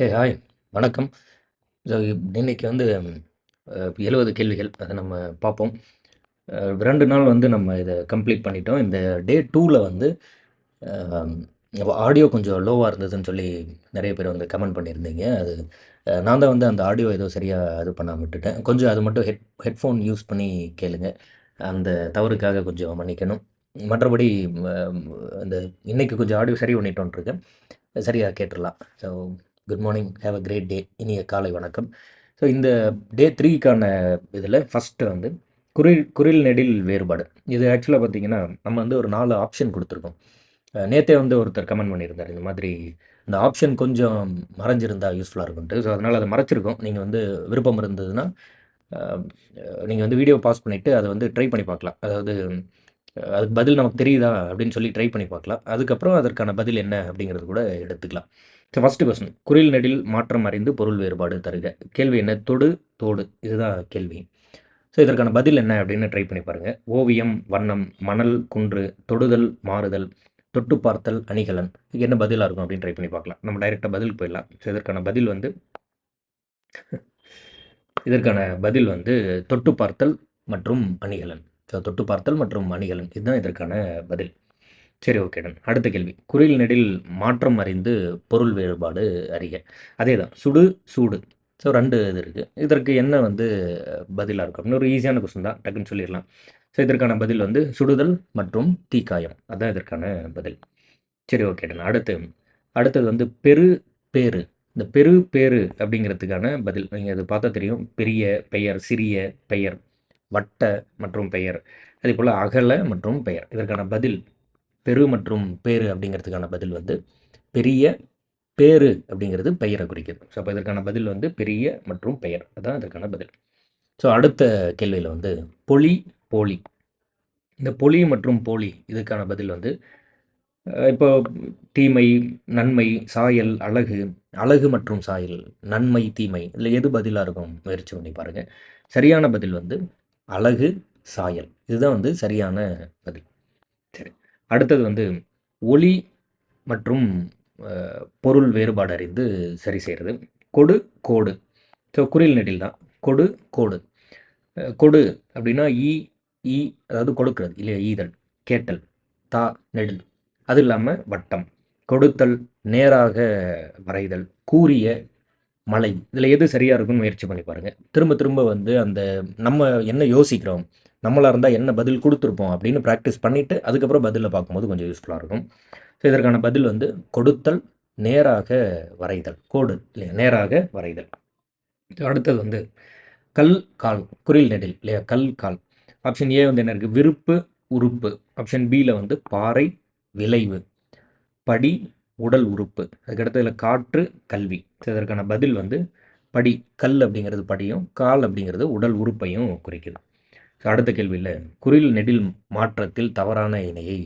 ஏ hi வணக்கம். So இன்னைக்கு வந்து எழுபது கேள்விகள். அதை நம்ம பார்ப்போம். ரெண்டு நாள் வந்து நம்ம இதை கம்ப்ளீட் பண்ணிட்டோம். இந்த டே டூவில் வந்து ஆடியோ கொஞ்சம் லோவாக இருந்ததுன்னு சொல்லி நிறைய பேர் வந்து கமெண்ட் பண்ணியிருந்தீங்க. அது நான் தான் வந்து அந்த ஆடியோ ஏதோ சரியாக இது பண்ணாமல் விட்டுட்டேன். கொஞ்சம் அது மட்டும் ஹெட் ஹெட்ஃபோன் யூஸ் பண்ணி கேளுங்க. அந்த தவறுக்காக கொஞ்சம் மன்னிக்கணும். மற்றபடி அந்த இன்றைக்கி கொஞ்சம் ஆடியோ சரி பண்ணிட்டோன்ருக்கேன் சரியாக கேட்டுடலாம். So good morning have a great day இனிய காலை வணக்கம். ஸோ இந்த டே த்ரீக்கான இதில் ஃபஸ்ட்டு வந்து குரில் குரில் நெடில் வேறுபாடு. இது ஆக்சுவலாக பார்த்தீங்கன்னா நம்ம வந்து ஒரு நாலு ஆப்ஷன் கொடுத்துருக்கோம். நேற்றே நேத்தே வந்து ஒருத்தர் கமெண்ட் பண்ணியிருந்தார். இந்த மாதிரி இந்த ஆப்ஷன் கொஞ்சம் மறைஞ்சிருந்தா யூஸ்ஃபுல்லாக இருக்கும்ட்டு ஸோ அதனால் அதை மறைச்சிருக்கோம். நீங்கள் வந்து விருப்பம் இருந்ததுன்னா நீங்கள் வந்து வீடியோ பாஸ் பண்ணிவிட்டு அதை வந்து ட்ரை பண்ணி பார்க்கலாம். அதாவது அதுக்கு பதில் நமக்கு தெரியுதா அப்படின்னு சொல்லி ட்ரை பண்ணி பார்க்கலாம். அதுக்கப்புறம் அதற்கான பதில் என்ன அப்படிங்கிறது கூட எடுத்துக்கலாம். ஃபஸ்ட்டு கொஸ்டின் குரில் நெடில் மாற்றம் அறிந்து பொருள் வேறுபாடு தருக. கேள்வி என்ன? தொடு தோடு இதுதான் கேள்வி. ஸோ இதற்கான பதில் என்ன அப்படின்னு ட்ரை பண்ணி பாருங்கள் ஓவியம் வண்ணம் மணல் குன்று தொடுதல் மாறுதல் தொட்டு பார்த்தல் அணிகலன். இதுக்கு என்ன பதிலாக இருக்கும் அப்படின்னு ட்ரை பண்ணி பார்க்கலாம். நம்ம டைரெக்டாக பதில் போயிடலாம். ஸோ இதற்கான பதில் வந்து இதற்கான பதில் வந்து தொட்டு பார்த்தல் மற்றும் அணிகலன். ஸோ தொட்டு பார்த்தல் மற்றும் அணிகலன். இதுதான் இதற்கான பதில். சரி ஓகே டன் அடுத்த கேள்வி. குறில் நெடில் மாற்றம் அறிந்து பொருள் வேறுபாடு அறிக. அதே தான் சுடு சூடு. ஸோ ரெண்டு இது இருக்குது இதற்கு என்ன வந்து பதிலாக இருக்கும்? இன்னொரு ஈஸியான கொஸ்டின் தான். டக்குன்னு சொல்லிடலாம். ஸோ இதற்கான பதில் வந்து சுடுதல் மற்றும் தீக்காயம். அதுதான் இதற்கான பதில். சரி ஓகே டன் அடுத்து அடுத்தது வந்து பெரு பேரு இந்த பெரு பேரு அப்படிங்கிறதுக்கான பதில். நீங்கள் அது பார்த்தா தெரியும். பெரிய பெயர் சிறிய பெயர் வட்ட மற்றும் பெயர். அதே போல் அகல மற்றும் பெயர். இதற்கான பதில் பெரு மற்றும் பேரு அப்படிங்கிறதுக்கான பதில் வந்து பெரிய பேரு அப்படிங்கிறது பெயரை குறிக்கிறது ஸோ அப்போ இதற்கான பதில் வந்து பெரிய மற்றும் பெயர். அதுதான் இதற்கான பதில். ஸோ அடுத்த கேள்வியில் வந்து பொலி போலி. இந்த பொலி மற்றும் போலி இதுக்கான பதில் வந்து இப்போ தீமை நன்மை சாயல் அழகு அழகு மற்றும் சாயல் நன்மை தீமை இதில் எது பதிலாக இருக்கும்? முயற்சி பண்ணி பாருங்கள் சரியான பதில் வந்து அழகு சாயல். இதுதான் வந்து சரியான பதில். அடுத்தது வந்து ஒளி மற்றும் பொருள் வேறுபாடு அறிந்து சரி செய்கிறது கொடு கோடு. ஸோ குறில் நெடில் தான். கொடு கோடு. கொடு அப்படின்னா ஈ ஈ அதாவது கொடுக்கிறது. இல்லையா ஈதல் கேட்டல் தா நெடில். அது இல்லாமல் வட்டம். கொடுத்தல் நேராக வரைதல் கூறிய மலை. இதில் எது சரியாக இருக்கும்னு முயற்சி பண்ணி பாருங்கள் திரும்ப திரும்ப வந்து அந்த நம்ம என்ன யோசிக்கிறோம்? நம்மளாக இருந்தால் என்ன பதில் கொடுத்துருப்போம் அப்படின்னு ப்ராக்டிஸ் பண்ணிவிட்டு அதுக்கப்புறம் பதிலில் பார்க்கும்போது கொஞ்சம் யூஸ்ஃபுல்லாக இருக்கும். ஸோ இதற்கான பதில் வந்து கொடுத்தல் நேராக வரைதல். கோடு இல்லையா? நேராக வரைதல். அடுத்தது வந்து கல் கால் குரில் நெடில் இல்லையா? கல் கால். ஆப்ஷன் ஏ வந்து என்ன இருக்குது விருப்பு உறுப்பு. ஆப்ஷன் பியில் வந்து பாறை விளைவு. படி உடல் உறுப்பு. அதுக்கடுத்ததில் காற்று கல்வி. ஸோ இதற்கான பதில் வந்து படி கல் அப்படிங்கிறது படியும் கால் அப்படிங்கிறது உடல் உறுப்பையும் குறிக்குது. அடுத்த கேள்வியில் குரில் நெடில் மாற்றத்தில் தவறான இணையை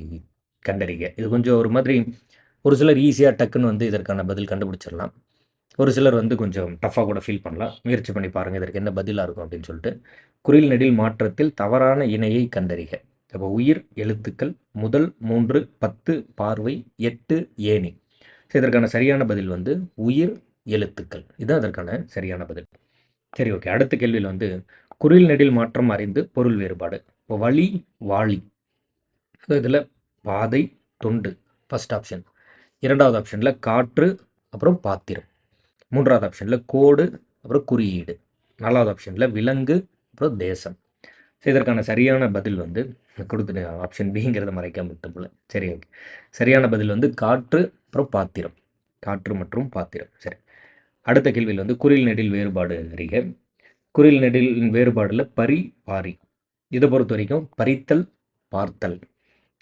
கண்டறிக. இது கொஞ்சம் ஒரு மாதிரி ஒரு சிலர் ஈஸியாக டக்குன்னு வந்து இதற்கான பதில் கண்டுபிடிச்சிடலாம். ஒரு சிலர் வந்து கொஞ்சம் டஃப்பாக கூட ஃபீல் பண்ணலாம். முயற்சி பண்ணி பாருங்கள் இதற்கு என்ன பதிலாக இருக்கும் அப்படின்னு சொல்லிட்டு. குரில் நெடில் மாற்றத்தில் தவறான இணையை கண்டறிக. அப்போ உயிர் எழுத்துக்கள் முதல் மூன்று பத்து பார்வை எட்டு ஏணி. ஸோ இதற்கான சரியான பதில் வந்து உயிர் எழுத்துக்கள். இதுதான் அதற்கான சரியான பதில். சரி ஓகே. அடுத்த கேள்வியில் வந்து குரில் நெடில் மாற்றம் அறிந்து பொருள் வேறுபாடு. இப்போ வழி வாளி. இதில் பாதை தொண்டு ஃபஸ்ட் ஆப்ஷன் இரண்டாவது ஆப்ஷனில் காற்று அப்புறம் பாத்திரம். மூன்றாவது ஆப்ஷனில் கோடு அப்புறம் குறியீடு. நாலாவது ஆப்ஷனில் விலங்கு அப்புறம் தேசம். ஸோ இதற்கான சரியான பதில் வந்து கொடுத்துட்டு ஆப்ஷன் பிங்கிறத மறைக்காம விட்டு போல சரி ஓகே சரியான பதில் வந்து காற்று அப்புறம் பாத்திரம். காற்று மற்றும் பாத்திரம். சரி. அடுத்த கேள்வியில் வந்து குரில் நெடில் வேறுபாடு அறிக. குறில் நெடில் வேறுபாடில் பரி பாரி இதை பொறுத்த வரைக்கும் பறித்தல் பார்த்தல்.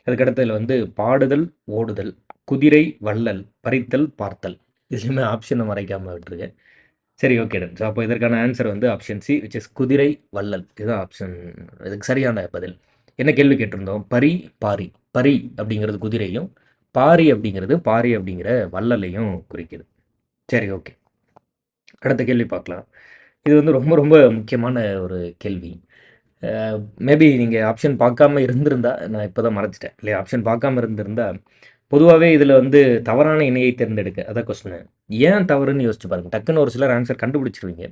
அதுக்கடுத்ததில் வந்து பாடுதல் ஓடுதல். குதிரை வள்ளல் பறித்தல் பார்த்தல். இதுலையுமே ஆப்ஷனை மறைக்காமல் விட்டுருக்கேன் சரி ஓகே டன் ஸோ அப்போ இதற்கான ஆன்சர் வந்து ஆப்ஷன் சி விச் இஸ் குதிரை வள்ளல். இதுதான் ஆப்ஷன் இதுக்கு சரியான பதில். என்ன கேள்வி கேட்டிருந்தோம்? பரி பாரி பரி அப்படிங்கிறது குதிரையும் பாரி அப்படிங்கிறது பாரி அப்படிங்கிற வள்ளலையும் குறிக்குது. சரி ஓகே அடுத்த கேள்வி பார்க்கலாம். இது வந்து ரொம்ப ரொம்ப முக்கியமான ஒரு கேள்வி. மேபி நீங்கள் ஆப்ஷன் பார்க்காம இருந்திருந்தா நான் இப்போ தான் மறைச்சிட்டேன் இல்லையா? ஆப்ஷன் பார்க்காம இருந்திருந்தா பொதுவாகவே இதில் வந்து தவறான இணையை தேர்ந்தெடுக்க அதான் கொஸ்டின் ஏன் தவறுன்னு யோசிச்சு பாருங்க. டக்குன்னு ஒரு சிலர் ஆன்சர் கண்டுபிடிச்சிருவீங்க.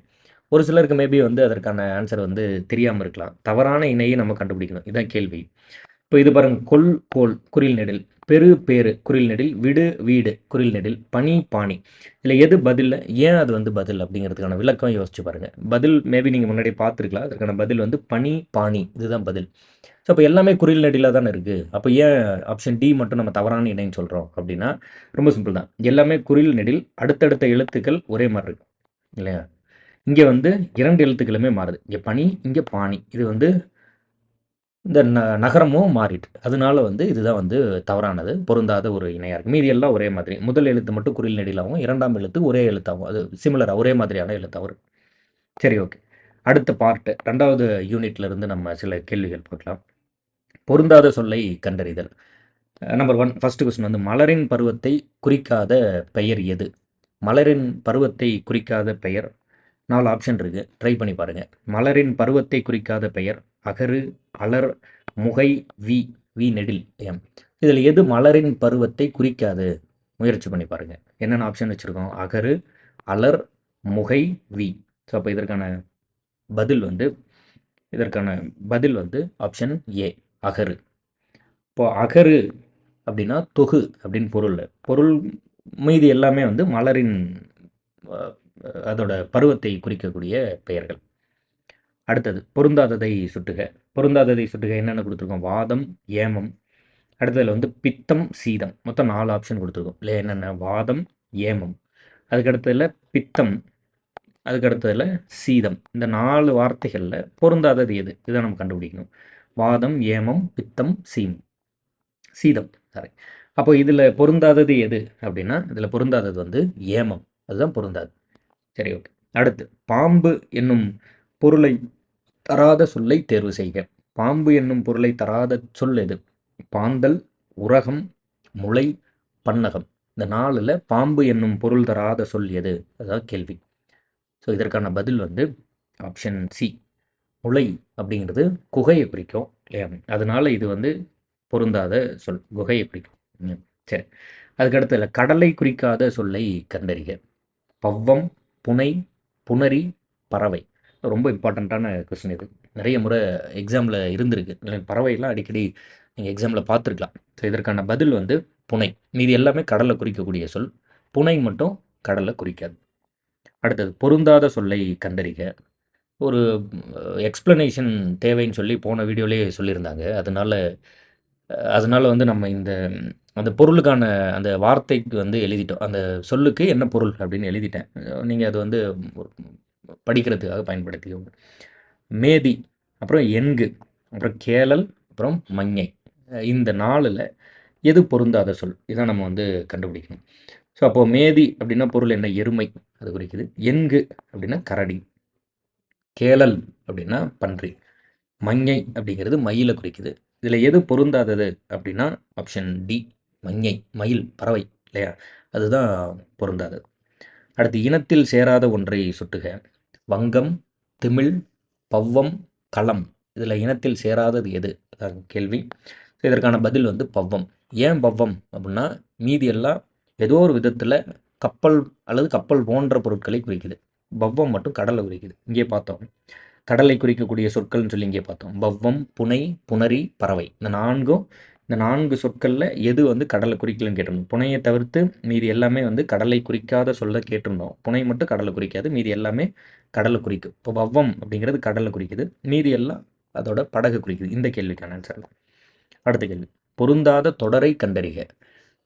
ஒரு சிலருக்கு மேபி வந்து அதற்கான ஆன்சர் வந்து தெரியாமல் இருக்கலாம். தவறான இணையை நம்ம கண்டுபிடிக்கணும். இதுதான் கேள்வி. இப்போ இது பாருங்க கொல் கோல் குறில் நெடில். பெரு பேரு குறில் நெடில். விடு வீடு குறில் நெடில். பனி பாணி இல்லை எது பதில் ஏன் அது வந்து பதில் அப்படிங்கிறதுக்கான விளக்கம் யோசிச்சு பாருங்க. பதில் மேபி நீங்கள் முன்னாடி பார்த்துருக்கலாம். அதற்கான பதில் வந்து பனி பாணி இதுதான் பதில். ஸோ அப்போ எல்லாமே குறில் நெடிலாக தானே இருக்குது அப்போ ஏன் ஆப்ஷன் டி மட்டும் நம்ம தவறான இணைன்னு சொல்கிறோம் அப்படின்னா ரொம்ப சிம்பிள் தான். எல்லாமே குறில் நெடில் அடுத்தடுத்த எழுத்துக்கள் ஒரே மாதிரி இருக்கு இல்லையா? இங்கே வந்து இரண்டு எழுத்துக்களுமே மாறுது. இங்கே பனி இங்கே பாணி இது வந்து இந்த ந நகரமும் மாறிட்டு. அதனால வந்து இதுதான் வந்து தவறானது. பொருந்தாத ஒரு இணையாக இருக்குது மீதி எல்லாம் ஒரே மாதிரி. முதல் எழுத்து மட்டும் குறில் நெடிலாகவும் இரண்டாம் எழுத்து ஒரே எழுத்தாகவும் அது சிமிலராக ஒரே மாதிரியான எழுத்தாகவும் சரி ஓகே அடுத்த பார்ட்டு ரெண்டாவது யூனிட்லேருந்து நம்ம சில கேள்விகள் பார்க்கலாம் பொருந்தாத சொல்லை கண்டறிதல். நம்பர் ஒன் ஃபஸ்ட்டு கொஸ்டின் வந்து மலரின் பருவத்தை குறிக்காத பெயர் எது? மலரின் பருவத்தை குறிக்காத பெயர் நாலு ஆப்ஷன் இருக்குது ட்ரை பண்ணி பாருங்கள் மலரின் பருவத்தை குறிக்காத பெயர் அகரு அலர் முகை வி வி நெடில் எம். இதில் எது மலரின் பருவத்தை குறிக்காது? முயற்சி பண்ணி பாருங்கள் என்னென்ன ஆப்ஷன் வச்சுருக்கோம்? அகரு அலர் முகை வி. ஸோ அப்போ இதற்கான பதில் வந்து இதற்கான பதில் வந்து ஆப்ஷன் ஏ அகரு இப்போ அகரு அப்படின்னா தொகு அப்படின்னு பொருள். பொருள் மீதி எல்லாமே வந்து மலரின் அதோட பருவத்தை குறிக்கக்கூடிய பெயர்கள். அடுத்தது பொருந்தாததை சுட்டுக. பொருந்தாததை சுட்டுக என்னென்ன கொடுத்துருக்கோம்? வாதம் ஏமம். அடுத்ததில் வந்து பித்தம் சீதம். மொத்தம் நாலு ஆப்ஷன் கொடுத்துருக்கோம். இல்லை என்னென்ன? வாதம் ஏமம். அதுக்கடுத்ததில் பித்தம். அதுக்கடுத்ததில் சீதம். இந்த நாலு வார்த்தைகளில் பொருந்தாதது எது? இதை நம்ம கண்டுபிடிக்கணும். வாதம் ஏமம் பித்தம் சீம் சீதம். சாரி அப்போ இதில் பொருந்தாதது எது அப்படின்னா இதில் பொருந்தாதது வந்து ஏமம். அதுதான் பொருந்தாது சரி ஓகே அடுத்து பாம்பு என்னும் பொருளை தராத சொல்லை தேர்வு செய்க. பாம்பு என்னும் பொருளை தராத சொல் எது? பாந்தல் உரகம் முளை பன்னகம். இந்த நாளில் பாம்பு என்னும் பொருள் தராத சொல் எது? அதான் கேள்வி. ஸோ இதற்கான பதில் வந்து ஆப்ஷன் சி முளை அப்படிங்கிறது குகையை குறிக்கும் இல்லையா? அதனால இது வந்து பொருந்தாத சொல் குகையை குறிக்கும். ம், சரி. அதுக்கடுத்து கடலை குறிக்காத சொல்லை கண்டறிக. பவ்வம் புனை புனரி பறவை. ரொம்ப இம்பார்ட்டண்ட்டான கொஸ்டின் இது. நிறைய முறை எக்ஸாமில் இருந்திருக்கு. இல்லை, பறவைலாம் அடிக்கடி நீங்கள் எக்ஸாமில் பார்த்துருக்கலாம். ஸோ இதற்கான பதில் வந்து புனை. மீதி எல்லாமே கடலை குறிக்கக்கூடிய சொல். புனை மட்டும் கடலை குறிக்காது. அடுத்தது பொருந்தாத சொல்லை கண்டறிக. ஒரு எக்ஸ்ப்ளனேஷன் தேவைன்னு சொல்லி போன வீடியோலேயே சொல்லியிருந்தாங்க. அதனால் அதனால் வந்து நம்ம இந்த அந்த பொருளுக்கான அந்த வார்த்தைக்கு வந்து எழுதிட்டோம். அந்த சொல்லுக்கு என்ன பொருள் அப்படின்னு எழுதிட்டேன். நீங்கள் அது வந்து படிக்கிறதுக்காக பயன்படுத்திக்கோங்க. மேதி அப்புறம் எண்கு அப்புறம் கேளல் அப்புறம் மஞ்சை. இந்த நாளில் எது பொருந்தாத சொல்? இதை நம்ம வந்து கண்டுபிடிக்கணும். ஸோ அப்போது மேதி அப்படின்னா பொருள் என்ன? எருமை அது குறிக்குது. எண்கு அப்படின்னா கரடி. கேளல் அப்படின்னா பன்றி. மஞ்சை அப்படிங்கிறது மயிலை குறிக்குது. இதில் எது பொருந்தாதது அப்படின்னா ஆப்ஷன் டி மஞ்சை மயில் பறவை இல்லையா? அதுதான் பொருந்தாது. அடுத்து இனத்தில் சேராத ஒன்றை சுட்டுக. வங்கம் திமிழ் பவ்வம் களம். இதில் இனத்தில் சேராதது எது? அதான் கேள்வி. இதற்கான பதில் வந்து பவ்வம். ஏன் பவ்வம்? அப்படின்னா மீதி எல்லாம் ஏதோ ஒரு விதத்தில் கப்பல் அல்லது கப்பல் போன்ற பொருட்களை குறிக்குது. பவ்வம் மட்டும் கடலை குறிக்குது. இங்கே பார்த்தோம். கடலை குறிக்கக்கூடிய சொற்கள்னு சொல்லி இங்கே பார்த்தோம். பவ்வம் புனை புனரி பறவை. இந்த நான்கும் இந்த நான்கு சொற்களில் எது வந்து கடலை குறிக்கலன்னு கேட்டிருந்தோம். புனையை தவிர்த்து மீதி எல்லாமே வந்து கடலை குறிக்காத சொல்ல கேட்டிருந்தோம். புனை மட்டும் கடலை குறிக்காது மீதி எல்லாமே கடலை குறிக்கும். இப்போ வவ்வம் அப்படிங்கிறது கடலை குறிக்குது. மீதி எல்லாம் அதோட படகு குறிக்குது. இந்த கேள்விக்கான ஆன்சர் அடுத்த கேள்வி. பொருந்தாத தொடரை கண்டறிக.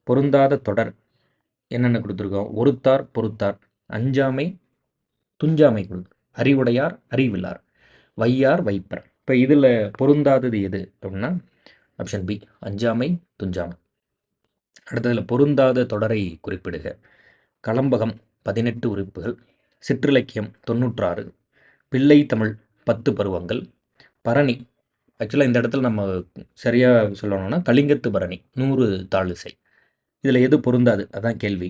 பொருந்தாத தொடர் என்னென்ன கொடுத்துருக்கோம்? ஒருத்தார் பொறுத்தார். அஞ்சாமை துஞ்சாமை கொடு அறிவுடையார் அறிவில்லார். வையார் வைப்பர். இப்போ இதில் பொருந்தாதது எது அப்படின்னா ஆப்ஷன் பி அஞ்சாமை துஞ்சாமை. அடுத்ததில் பொருந்தாத தொடரை குறிப்பிடுக. கலம்பகம் பதினெட்டு உறுப்புகள். சிற்றிலக்கியம் தொண்ணூற்றாறு. பிள்ளை தமிழ் பத்து பருவங்கள். பரணி ஆக்சுவலாக இந்த இடத்துல நம்ம சரியாக சொல்லணும்னா கலிங்கத்து பரணி நூறு தாளிசை. இதில் எது பொருந்தாது? அதான் கேள்வி.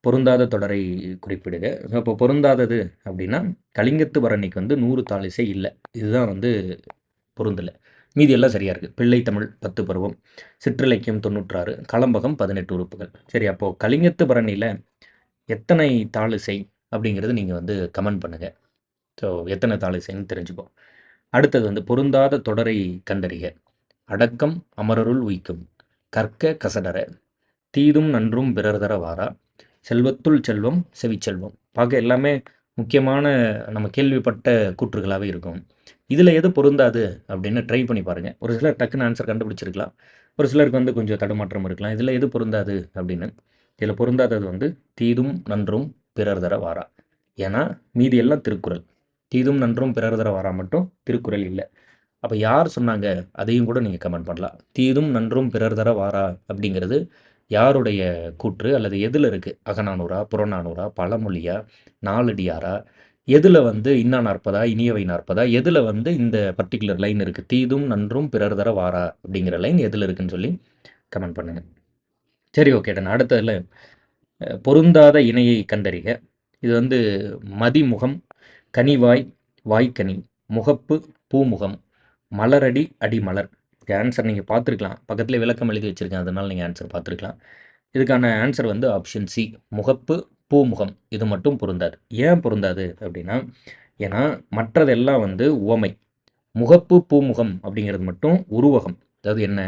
பொருந்தாத தொடரை குறிப்பிடுக. இப்போ பொருந்தாதது அப்படின்னா கலிங்கத்து பரணிக்கு வந்து நூறு தாளிசை இல்லை. இதுதான் வந்து பொருந்தலை. மீதி எல்லாம் சரியாக இருக்குது பிள்ளை தமிழ் பத்து பருவம் சிற்றிலக்கியம் தொண்ணூற்றாறு கலம்பகம் பதினெட்டு உறுப்புகள். சரி அப்போது கலிங்கத்து பரணியில் எத்தனை தாளிசை அப்படிங்கிறது நீங்கள் வந்து கமெண்ட் பண்ணுங்கள் ஸோ எத்தனை தாளிசைன்னு தெரிஞ்சுப்போம். அடுத்தது வந்து பொருந்தாத தொடரை கண்டறிய அடக்கம் அமரருள் உய்க்கும். கற்க கசடர தீதும் நன்றும் பிறர் தர வாரா. செல்வத்துள் செல்வம் செவிச்செல்வம் பார்க்க எல்லாமே முக்கியமான நம்ம கேள்விப்பட்ட கூற்றுகளாகவே இருக்கும். இதில் எது பொருந்தாது அப்படின்னு ட்ரை பண்ணி பாருங்கள் ஒரு சிலர் டக்குன்னு ஆன்சர் கண்டுபிடிச்சிருக்கலாம். ஒரு சிலருக்கு வந்து கொஞ்சம் தடுமாற்றம் இருக்கலாம். இதில் எது பொருந்தாது அப்படின்னு. இதில் பொருந்தாதது வந்து தீதும் நன்றும் பிறர் தர வாரா. ஏன்னா மீதி எல்லாம் திருக்குறள். தீதும் நன்றும் பிறர் தர வாரா மட்டும் திருக்குறள் இல்லை. அப்போ யார் சொன்னாங்க? அதையும் கூட நீங்கள் கமெண்ட் பண்ணலாம். தீதும் நன்றும் பிறர் தர வாரா அப்படிங்கிறது யாருடைய கூற்று? அல்லது எதில் இருக்குது அகநானூறா புறநானூறா பழமொழியா நாலடியாரா எதில் வந்து இன்னா நாற்பதா இனியவை நாற்பதா எதில் வந்து இந்த பர்டிகுலர் லைன் இருக்குது தீதும் நன்றும் பிறர் தர வாரா அப்படிங்கிற லைன் எதில் இருக்குன்னு சொல்லி கமெண்ட் பண்ணுங்கள் சரி ஓகே டன் அடுத்ததில் பொருந்தாத இணையை கண்டறிக. இது வந்து மதிமுகம் கனிவாய் வாய்க்கனி முகப்பு பூமுகம் மலரடி அடிமலர். ஆன்சர் நீங்கள் பார்த்துருக்கலாம். பக்கத்தில் விளக்கம் எழுதி வச்சுருக்கேன். அதனால் நீங்கள் ஆன்சர் பார்த்துருக்கலாம். இதுக்கான ஆன்சர் வந்து ஆப்ஷன் சி முகப்பு பூமுகம். இது மட்டும் பொருந்தாது. ஏன் பொருந்தாது அப்படின்னா ஏன்னா மற்றதெல்லாம் வந்து உவமை. முகப்பு பூமுகம் அப்படிங்கிறது மட்டும் உருவகம். அதாவது என்ன?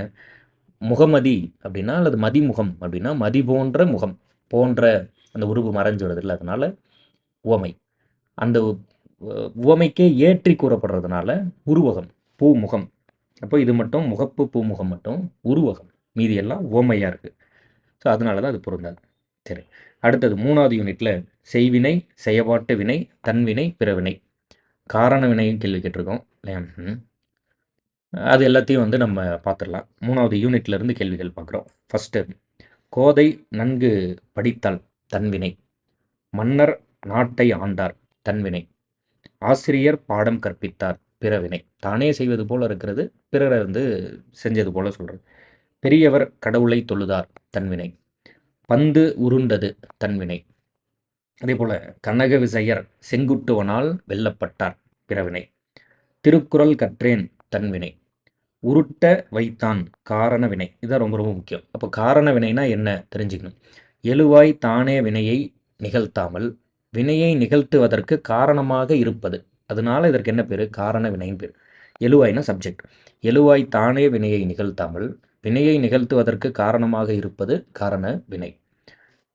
முகமதி அப்படின்னா அல்லது மதிமுகம் அப்படின்னா மதி போன்ற முகம். போன்ற அந்த உருவு மறைஞ்சு வருது இல்லை. அதனால உவமை. அந்த உவமைக்கே ஏற்றி கூறப்படுறதுனால உருவகம் பூமுகம். அப்போ இது மட்டும் முகப்பு பூமுகம் மட்டும் உருவகம். மீதி எல்லாம் உவமையாக இருக்குது ஸோ அதனால தான் அது பொருந்தாது. சரி. அடுத்தது மூணாவது யூனிட்டில் செய்வினை செயபாட்டு வினை தன்வினை பிறவினை. காரண வினையும் கேள்வி கேட்டிருக்கோம் இல்லையா? அது எல்லாத்தையும் வந்து நம்ம பார்த்துடலாம். மூணாவது யூனிட்லேருந்து கேள்விகள் பார்க்குறோம். ஃபஸ்ட்டு கோதை நன்கு படித்தால் தன்வினை. மன்னர் நாட்டை ஆண்டார் தன்வினை. ஆசிரியர் பாடம் கற்பித்தார் பிறவினை. தானே செய்வது போல இருக்கிறது பிறரை வந்து செஞ்சது போல சொல்கிறது பெரியவர் கடவுளை தொழுதார் தன்வினை. பந்து உருண்டது தன்வினை. அதே போல் கனக விசையர் செங்குட்டுவனால் வெல்லப்பட்டார் பிறவினை. திருக்குறள் கற்றேன் தன்வினை. உருட்ட வைத்தான் காரண வினை. இதுதான் ரொம்ப ரொம்ப முக்கியம். அப்போ காரண வினைனா என்ன? தெரிஞ்சுக்கணும். எழுவாய் தானே வினையை நிகழ்த்தாமல் வினையை நிகழ்த்துவதற்கு காரணமாக இருப்பது. அதனால இதற்கு என்ன பேர்? காரண வினைன்னு பேர். எழுவாய்னா சப்ஜெக்ட் எழுவாய் தானே வினையை நிகழ்த்தாமல் வினையை நிகழ்த்துவதற்கு காரணமாக இருப்பது காரண வினை.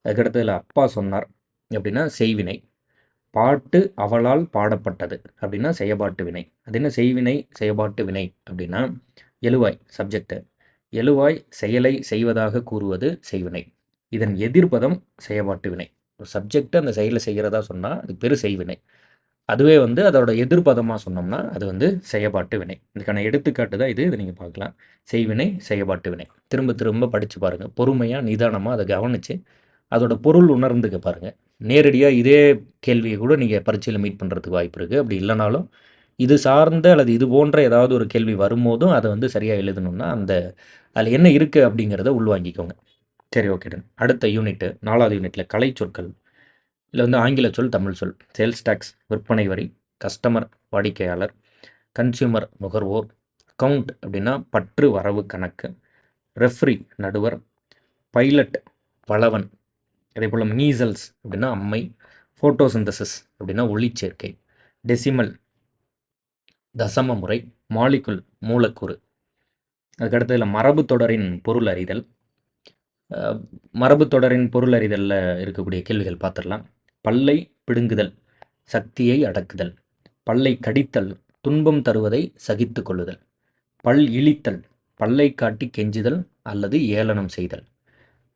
அதுக்கடுத்ததில் அப்பா சொன்னார் அப்படின்னா செய்வினை. பாட்டு அவளால் பாடப்பட்டது அப்படின்னா செயபாட்டு வினை. அது என்ன செய்வினை செயபாட்டு வினை அப்படின்னா எழுவாய் சப்ஜெக்டு எழுவாய் செயலை செய்வதாக கூறுவது செய்வினை. இதன் எதிர்பதம் செயபாட்டு வினை. ஒரு சப்ஜெக்ட் அந்த செயலை செய்கிறதா சொன்னால் அது பெரு செய்வினை. அதுவே வந்து அதோட எதிர்ப்பதமாக சொன்னோம்னா அது வந்து செயபாட்டு வினை. இதுக்கான எடுத்துக்காட்டு தான் இது. இதை நீங்கள் பார்க்கலாம். செய்வினை செயபாட்டு வினை. திரும்ப திரும்ப படித்து பாருங்கள் பொறுமையாக நிதானமாக அதை கவனித்து அதோட பொருள் உணர்ந்துக்க பாருங்கள் நேரடியாக இதே கேள்வியை கூட நீங்கள் பரீட்சையில் மீட் பண்ணுறதுக்கு வாய்ப்பு இருக்குது அப்படி இல்லைனாலும் இது சார்ந்த அல்லது இது போன்ற ஏதாவது ஒரு கேள்வி வரும்போதும் அதை வந்து சரியாக எழுதணும்னா அந்த அதில் என்ன இருக்குது அப்படிங்கிறத உள்வாங்கிக்கோங்க. சரி ஓகே டன். அடுத்த யூனிட்டு நாலாவது யூனிட்டில் கலை சொற்கள் இல்லை வந்து ஆங்கில சொல் தமிழ் சொல். சேல்ஸ் டேக்ஸ் விற்பனை வரி கஸ்டமர் வாடிக்கையாளர் கன்சியூமர் நுகர்வோர் அக்கவுண்ட் அப்படின்னா பற்று வரவு கணக்கு ரெஃப்ரி நடுவர் பைலட் பலவன் அதே போல் மீசல்ஸ் அப்படின்னா அம்மை ஃபோட்டோசிந்தசிஸ் அப்படின்னா ஒளிச்சேர்க்கை டெசிமல் தசம முறை மாலிகுல் மூலக்கூறு. அதுக்கடுத்ததில் மரபு தொடரின் பொருள் அறிதல். மரபு தொடரின் பொருள் அறிதலில் இருக்கக்கூடிய கேள்விகள் பார்த்துடலாம். பல்லை பிடுங்குதல் சக்தியை அடக்குதல். பல்லை கடித்தல் துன்பம் தருவதை சகித்து கொள்ளுதல். பல் இழித்தல் பல்லை காட்டி கெஞ்சுதல் அல்லது ஏளனம் செய்தல்.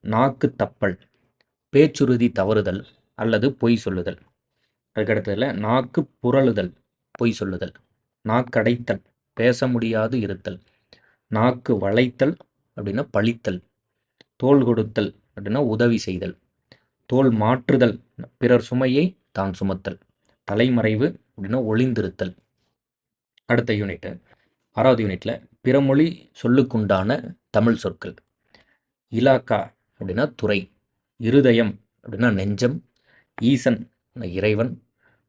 நாக்கு தப்பல் பேச்சுறுதி தவறுதல் அல்லது பொய் சொல்லுதல். அதுக்கடுத்ததில் நாக்கு புரளுதல் பொய் சொல்லுதல். நாக்கடைத்தல் பேச முடியாது இருத்தல். நாக்கு வளைத்தல் அப்படின்னா பழித்தல். தோல் கொடுத்தல் அப்படின்னா உதவி செய்தல். தோல் மாற்றுதல் பிறர் சுமையை தான் சுமத்தல் தலைமறைவு அப்படின்னா ஒளிந்திருத்தல். அடுத்த யூனிட்டு ஆறாவது யூனிட்டில் பிறமொழி சொல்லுக்குண்டான தமிழ் சொற்கள். இலாக்கா அப்படின்னா துறை இருதயம் அப்படின்னா நெஞ்சம் ஈசன் இறைவன்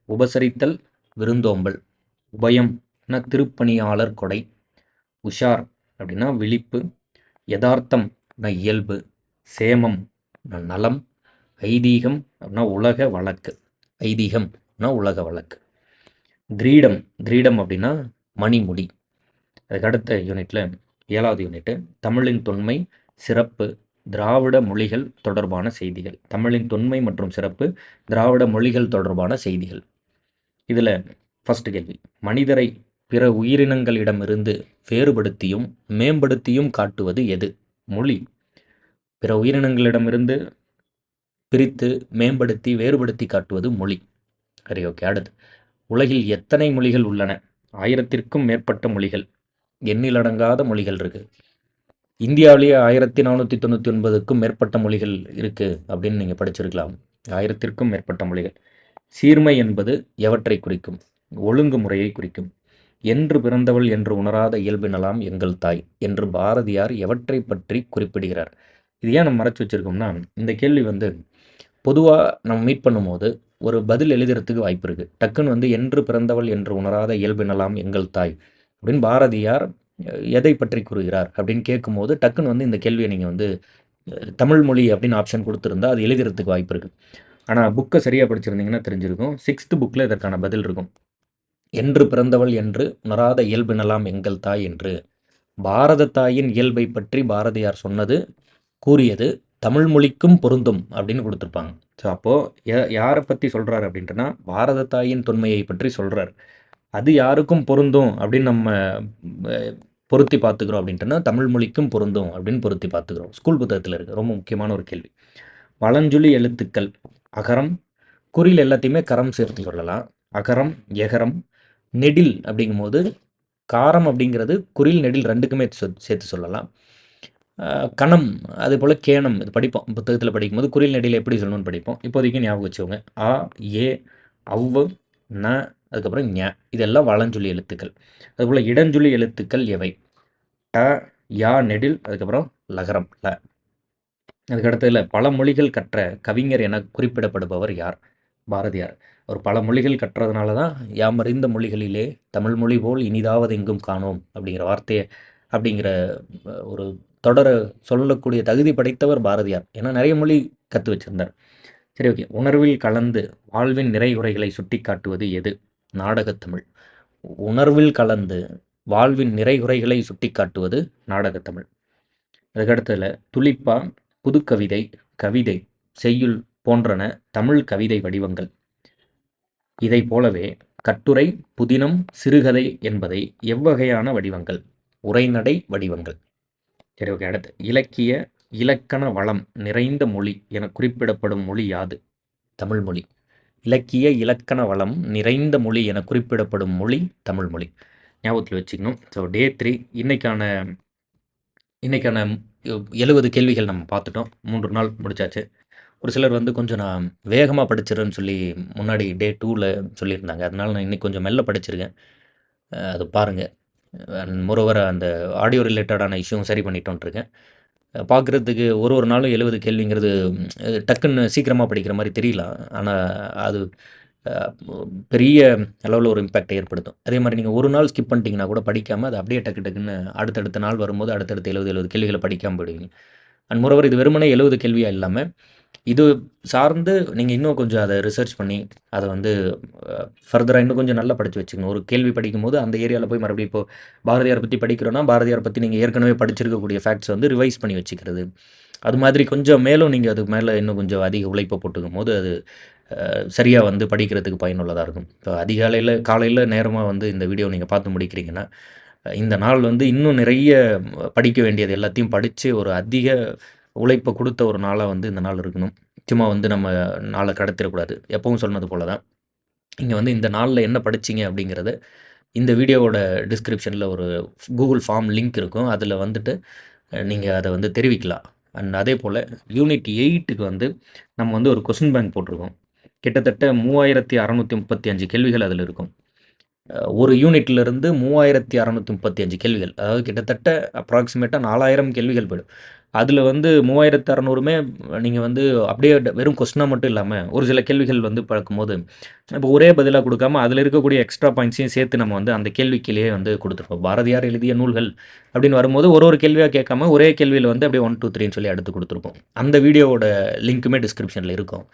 உபசரித்தல் விருந்தோம்பல் உபயம் திருப்பணியாளர் கொடை உஷார் அப்படின்னா விழிப்பு யதார்த்தம் இயல்பு சேமம் நலம் ஐதீகம் அப்படின்னா உலக வழக்கு. ஐதீகம் அப்படின்னா உலக வழக்கு. கிரீடம் கிரீடம் அப்படின்னா மணிமுடி. அதுக்கு அடுத்த யூனிட்டில் ஏழாவது யூனிட்டு தமிழின் தொன்மை சிறப்பு திராவிட மொழிகள் தொடர்பான செய்திகள். தமிழின் தொன்மை மற்றும் சிறப்பு திராவிட மொழிகள் தொடர்பான செய்திகள். இதில் ஃபஸ்ட்டு கேள்வி. மனிதரை பிற உயிரினங்களிடமிருந்து வேறுபடுத்தியும் மேம்படுத்தியும் காட்டுவது எது? மொழி. பிற உயிரினங்களிடமிருந்து பிரித்து மேம்படுத்தி வேறுபடுத்தி காட்டுவது மொழி. சரி ஓகே அடுத்து. உலகில் எத்தனை மொழிகள் உள்ளன? ஆயிரத்திற்கும் மேற்பட்ட மொழிகள். எண்ணிலடங்காத மொழிகள் இருக்குது இந்தியாவிலேயே ஆயிரத்தி நானூற்றி தொண்ணூற்றி ஒன்பதுக்கும் மேற்பட்ட மொழிகள் இருக்குது அப்படின்னு நீங்கள் படிச்சிருக்கலாம். ஆயிரத்திற்கும் மேற்பட்ட மொழிகள். சீர்மை என்பது எவற்றை குறிக்கும்? ஒழுங்கு முறையை குறிக்கும். என்று பிறந்தவள் என்று உணராத இயல்பினலாம் எங்கள் தாய் என்று பாரதியார் எவற்றை பற்றி குறிப்பிடுகிறார்? இது ஏன் நம்ம மறைச்சு வச்சுருக்கோம்னா இந்த கேள்வி வந்து பொதுவாக நம்ம மீட் பண்ணும்போது ஒரு பதில் எழுதுறதுக்கு வாய்ப்பு இருக்குது டக்குன்னு வந்து என்று பிறந்தவள் என்று உணராத இயல்பினலாம் எங்கள் தாய் அப்படின்னு பாரதியார் எதை பற்றி கூறுகிறார் அப்படின்னு கேட்கும்போது டக்குன்னு வந்து இந்த கேள்வியை நீங்கள் வந்து தமிழ் மொழி அப்படின்னு ஆப்ஷன் கொடுத்துருந்தா அது எழுதுறதுக்கு வாய்ப்பு இருக்குது ஆனால் புக்கை சரியாக படிச்சிருந்தீங்கன்னா தெரிஞ்சிருக்கும். சிக்ஸ்த்து புக்கில் இதற்கான பதில் இருக்கும். என்று பிறந்தவள் என்று உணராத இயல்பினலாம் எங்கள் தாய் என்று. பாரத தாயின் இயல்பை பற்றி பாரதியார் சொன்னது கூறியது தமிழ் மொழிக்கும் பொருந்தும் அப்படின்னு கொடுத்துருப்பாங்க. ஸோ அப்போது யாரை பற்றி சொல்கிறார் அப்படின்ட்டுனா பாரத தாயின் தொன்மையை பற்றி சொல்கிறார் அது யாருக்கும் பொருந்தும் அப்படின்னு நம்ம பொருத்தி பார்த்துக்கிறோம் அப்படின்ட்டுனா தமிழ் மொழிக்கும் பொருந்தும் அப்படின்னு பொருத்தி பார்த்துக்கிறோம். ஸ்கூல் புத்தகத்தில் இருக்குது ரொம்ப முக்கியமான ஒரு கேள்வி. வளஞ்சொலி எழுத்துக்கள் அகரம் குறில் எல்லாத்தையுமே கரம் சேர்த்து சொல்லலாம். அகரம் எகரம் நெடில் அப்படிங்கும்போது காரம் அப்படிங்கிறது குறில் நெடில் ரெண்டுக்குமே சேர்த்து சொல்லலாம். கணம் அதே போல் கேணம் இது படிப்போம் புத்தகத்தில் படிக்கும்போது குறில் நெடியில் எப்படி சொல்லணும்னு படிப்போம். இப்போதைக்கு ஞாபகம் வச்சுக்கோங்க. ஆ ஏ அவ்வ ந அதுக்கப்புறம் ஞ. இதெல்லாம் வளஞ்சொலி எழுத்துக்கள். அதுபோல் இடஞ்சொலி எழுத்துக்கள் எவை? ட யா நெடில் அதுக்கப்புறம் லகரம் ல. அதுக்கடுத்ததில் பல மொழிகள் கற்ற கவிஞர் என குறிப்பிடப்படுபவர் யார்? பாரதியார். அவர் பல மொழிகள் கற்றதுனால தான் யாமறிந்த மொழிகளிலே தமிழ் மொழி போல் இனிதாவது எங்கும் காணோம் அப்படிங்கிற வார்த்தையை அப்படிங்கிற ஒரு தொடர சொல்லக்கூடிய தகுதி படைத்தவர் பாரதியார். ஏன்னா நிறைய மொழி கற்று வச்சிருந்தார். சரி ஓகே. உணர்வில் கலந்து வாழ்வின் நிறைகுறைகளை சுட்டி காட்டுவது எது? நாடகத்தமிழ். உணர்வில் கலந்து வாழ்வின் நிறைகுறைகளை சுட்டி காட்டுவது நாடகத்தமிழ் அதுக்கடுத்ததில் துளிப்பா புதுக்கவிதை கவிதை செய்யுள் போன்றன தமிழ் கவிதை வடிவங்கள். இதை போலவே கட்டுரை புதினம் சிறுகதை என்பதை எவ்வகையான வடிவங்கள்? உரைநடை வடிவங்கள். சரி ஓகே அடுத்து. இலக்கிய இலக்கண வளம் நிறைந்த மொழி என குறிப்பிடப்படும் மொழி யாது? தமிழ் மொழி. இலக்கிய இலக்கண வளம் நிறைந்த மொழி என குறிப்பிடப்படும் மொழி தமிழ் மொழி. ஞாபகத்தில் வச்சுக்கணும். ஸோ டே த்ரீ இன்னைக்கான இன்னைக்கான எழுபது கேள்விகள் நம்ம பார்த்துட்டோம். மூன்று நாள் முடிச்சாச்சு. ஒரு சிலர் வந்து கொஞ்சம் நான் வேகமாக படிச்சிடறேன்னு சொல்லி முன்னாடி டே டூவில் சொல்லியிருந்தாங்க. அதனால் நான் இன்னைக்கு கொஞ்சம் மெல்ல படிச்சிருக்கேன். அது பாருங்கள் அண்ட் மொரோவர் அந்த ஆடியோ ரிலேட்டடான இஷ்யூவும் சரி பண்ணிட்டோன்ட்ருக்கேன். பார்க்குறதுக்கு ஒரு ஒரு நாளும் எழுபது கேள்விங்கிறது டக்குன்னு சீக்கிரமாக படிக்கிற மாதிரி தெரியலாம் ஆனால் அது பெரிய அளவில் ஒரு இம்பேக்டை ஏற்படுத்தும். அதே மாதிரி நீங்கள் ஒரு நாள் ஸ்கிப் பண்ணிட்டீங்கன்னா கூட படிக்காமல் அது அப்படியே டக்கு டக்குன்னு அடுத்தடுத்த நாள் வரும்போது அடுத்தடுத்த எழுபது எழுபது கேள்விகளை படிக்காமல் போயிடுவீங்க. அண்ட் முறவர் இது வெறுமனே எழுபது கேள்வியாக இல்லாமல் இது சார்ந்து நீங்கள் இன்னும் கொஞ்சம் அதை ரிசர்ச் பண்ணி அதை வந்து ஃபர்தராக இன்னும் கொஞ்சம் நல்லா படித்து வச்சுக்கணும். ஒரு கேள்வி படிக்கும்போது அந்த ஏரியாவில் போய் மறுபடியும் இப்போ பாரதியார் பற்றி படிக்கிறோன்னா பாரதியார் பற்றி நீங்கள் ஏற்கனவே படிச்சிருக்கக்கூடிய ஃபேக்ட்ஸ் வந்து ரிவைஸ் பண்ணி வச்சுக்கிறது. அது மாதிரி கொஞ்சம் மேலும் நீங்கள் அதுக்கு மேலே இன்னும் கொஞ்சம் அதிக உழைப்பை போட்டுக்கும் போது அது சரியாக வந்து படிக்கிறதுக்கு பயனுள்ளதாக இருக்கும். இப்போ அதிகாலையில் காலையில் நேரமாக வந்து இந்த வீடியோ நீங்கள் பார்த்து முடிக்கிறீங்கன்னா இந்த நாள் வந்து இன்னும் நிறைய படிக்க வேண்டியது எல்லாத்தையும் படித்து ஒரு அதிக உழைப்பை கொடுத்த ஒரு நாளாக வந்து இந்த நாள் இருக்கணும். சும்மா வந்து நம்ம நாளை கடத்திடக்கூடாது. எப்பவும் சொன்னது போல தான். இங்கே வந்து இந்த நாளில் என்ன படிச்சிங்க அப்படிங்கிறத இந்த வீடியோவோட டிஸ்கிரிப்ஷனில் ஒரு கூகுள் ஃபார்ம் லிங்க் இருக்கும். அதில் வந்துட்டு நீங்கள் அதை வந்து தெரிவிக்கலாம். அண்ட் அதே போல் யூனிட் எயிட்டுக்கு வந்து நம்ம வந்து ஒரு கொஸ்டின் பேங்க் போட்டிருக்கோம். கிட்டத்தட்ட மூவாயிரத்தி அறநூற்றி முப்பத்தி அஞ்சு கேள்விகள் அதில் இருக்கும். ஒரு யூனிட்லேருந்து மூவாயிரத்தி அறநூற்றி முப்பத்தி அஞ்சு கேள்விகள். அதாவது கிட்டத்தட்ட அப்ராக்சிமேட்டாக நாலாயிரம் கேள்விகள் போயிடும். அதில் வந்து மூவாயிரத்து அறநூறுமே நீங்கள் வந்து அப்படியே வெறும் கொஸ்டினாக மட்டும் இல்லாமல் ஒரு சில கேள்விகள் வந்து பார்க்கும்போது இப்போ ஒரே பதிலாக கொடுக்காம அதில் இருக்கக்கூடிய எக்ஸ்ட்ரா பாயிண்ட்ஸையும் சேர்த்து நம்ம வந்து அந்த கேள்விக்கிலேயே வந்து கொடுத்துருப்போம். பாரதியார் எழுதிய நூல்கள் அப்படின்னு வரும்போது ஒரு ஒரு கேள்வியாக கேட்காம ஒரே கேள்வியில் வந்து அப்படியே ஒன் டூ த்ரீன்னு சொல்லி அடுத்து கொடுத்துருப்போம். அந்த வீடியோவோட லிங்க்குமே டிஸ்கிரிப்ஷனில் இருக்கும்.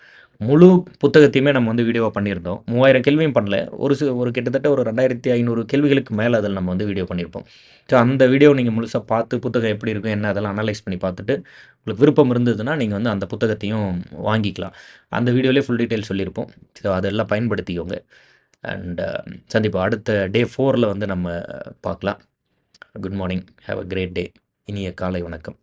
முழு புத்தகத்தையுமே நம்ம வந்து வீடியோவாக பண்ணியிருந்தோம். மூவாயிரம் கேள்வியும் பண்ணல. ஒரு சி ஒரு கிட்டத்தட்ட ஒரு ரெண்டாயிரத்தி ஐநூறு கேள்விகளுக்கு மேலே அதில் நம்ம வந்து வீடியோ பண்ணியிருப்போம். ஸோ அந்த வீடியோ நீங்கள் முழுசாக பார்த்து புத்தகம் எப்படி இருக்கும் என்ன அதெல்லாம் அனலைஸ் பண்ணி பார்த்துட்டு உங்களுக்கு விருப்பம் இருந்ததுன்னா நீங்கள் வந்து அந்த புத்தகத்தையும் வாங்கிக்கலாம். அந்த வீடியோலேயே ஃபுல் டீட்டெயில் சொல்லியிருப்போம். ஸோ அதெல்லாம் பயன்படுத்திக்கோங்க. அண்ட் uh, சந்திப்போம் அடுத்த டே ஃபோரில் வந்து நம்ம பார்க்கலாம். Good morning have a great day இனிய காலை வணக்கம்.